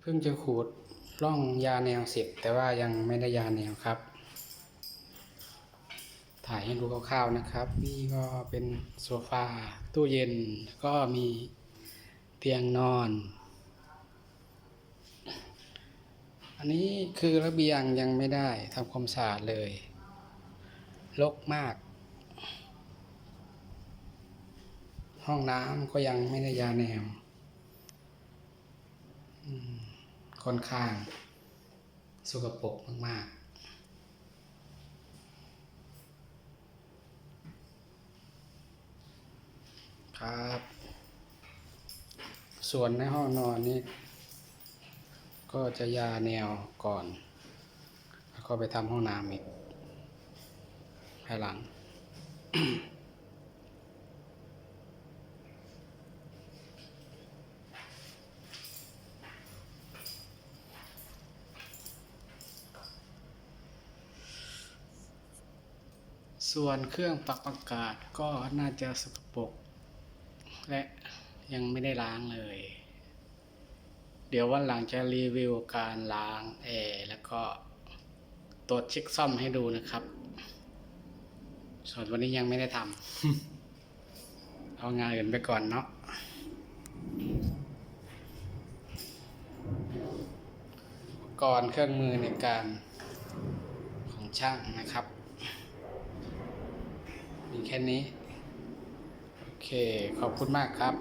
เพิ่งจะขูดร่องยาแนวเสร็จแต่ว่ายังไม่ได้ยาแนวครับ ถ่ายให้ดูคร่าวๆนะครับ นี่ก็เป็นโซฟาตู้เย็นก็มีเตียงนอน อันนี้คือระเบียงยังไม่ได้ทำความสะอาดเลยรกมาก ห้องน้ำก็ยังไม่ได้ยาแนวอืม ค่อนข้างสกปรกมาก ๆครับ ส่วนในห้องนอนนี่ก็จะยาแนวก่อน แล้วก็ไปทำห้องน้ำอีกภายหลัง ส่วนเครื่องปรับอากาศก็น่าจะสกปรกและยังไม่ได้ล้างเลย เดี๋ยววันหลังจะรีวิวการล้างแอร์แล้วก็ตรวจเช็คซ่อมให้ดูนะครับ ส่วนวันนี้ยังไม่ได้ทำเอางานอื่นไปก่อนเนาะอุปก่อนเครื่องมือในการของช่างนะครับ แค่นี้ โอเค ขอบคุณมากครับ